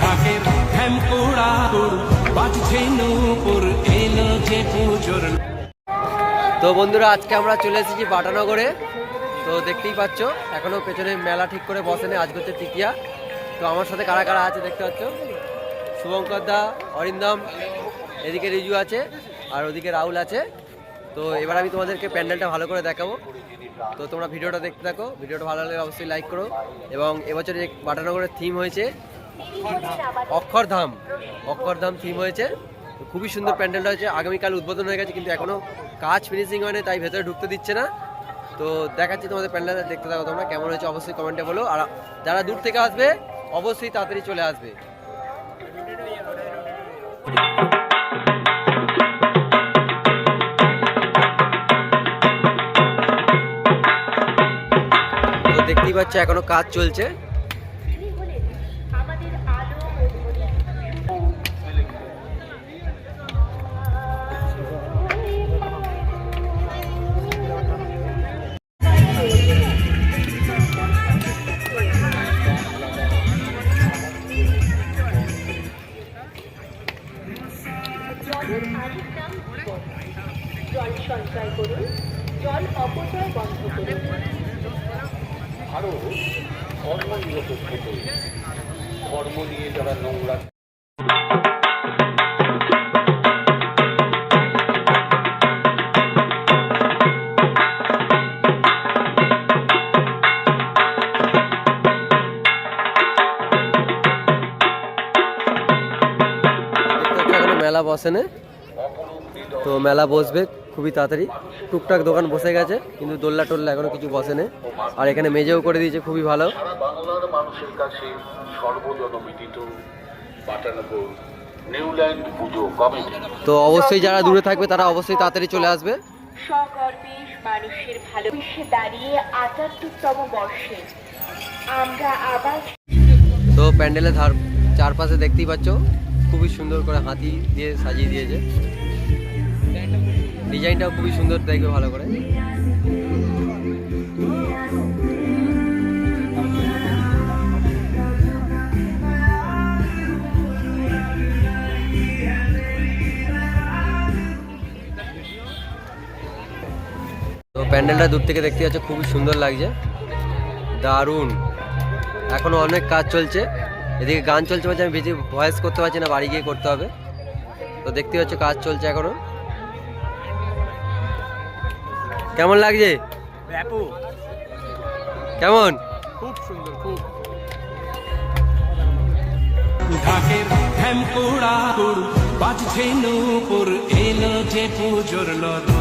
ঢাকের বাজছে নূপুর, এলো যে তো বন্ধুরা, আজকে আমরা চলে এসেছি বাটানগরে। তো দেখতেই পাচ্ছ, এখনও পেছনে মেলা ঠিক করে বসেনি, আজকে হচ্ছে টিকিয়া তো আমার সাথে কারা কারা আছে দেখতে পাচ্ছ? শুভঙ্কর দা, অরিন্দম, এদিকে রিজু আছে, আর ওদিকে রাহুল আছে। তো এবার আমি তোমাদেরকে প্যান্ডেলটা ভালো করে দেখাবো। তো তোমরা ভিডিওটা দেখতে থাকো, ভিডিওটা ভালো লাগলে অবশ্যই লাইক করো। এবং এবছর যে বাটানগরের থিম হয়েছে অক্ষরধাম। অক্ষরধাম থিম হয়েছে। খুবই সুন্দর প্যান্ডেলটা হয়েছে। আগামীকাল উদ্বোধন হয়ে গেছে, কিন্তু এখনও কাজ ফিনিশিং হয়নি, তাই ভেতরে ঢুকতে দিচ্ছে না। তো দেখাচ্ছি তোমাদের প্যান্ডেলটা, দেখতে থাকো তোমরা, কেমন হয়েছে অবশ্যই কমেন্টে বলো। আর যারা দূর থেকে আসবে, অবশ্যই তাড়াতাড়ি চলে আসবে। তো দেখতেই পাচ্ছ, এখনও কাজ চলছে। জল সঞ্চয় করুন জল অপচয় বন্ধ করুন। আরও কর্ম নিরপেক্ষ করুন কর্ম নিয়ে যারা নোংরা দেখতে পাচ্ছ এখনও মেলা বসেনি তো মেলা বসবে খুবই তাড়াতাড়ি। টুকটাক দোকান বসে গেছে কিন্তু দোল্লা টোল্লা এখনও কিছু বসেনি আর এখানে মেজেও করে দিয়েছে খুবই ভালো। বাংলার মানুষের কাছে সর্বজনবিদিত বাটানগর নিউল্যান্ড পুজো কমিটি তো অবশ্যই যারা দূরে থাকবে তারা অবশ্যই তাড়াতাড়ি চলে আসবে। সগর্বে মানুষের ভালোবেসে দাঁড়িয়ে আটাত্তরতম বর্ষে আমরা আবার তো প্যান্ডেলের ধার চারপাশে দেখতেই পাচ্ছ খুবই সুন্দর করে হাতি দিয়ে সাজিয়ে দিয়েছে। ডিজাইনটাও খুবই সুন্দর দেখবে ভালো করে। তো প্যান্ডেলটা দূর থেকে দেখতে পাচ্ছ, খুবই সুন্দর লাগছে। দারুণ। এখনও অনেক কাজ চলছে। এদিকে গান চলছে বলছে, আমি বেশি ভয়েস করতে পারছি না, বাড়ি গিয়ে করতে হবে। তো দেখতে পাচ্ছ, কাজ চলছে এখনও। কেমন লাগছে? কেমন? খুব ঢাকের হেমকুড়া কুড় বাজছে নূপুর এলো যে পুজোর লর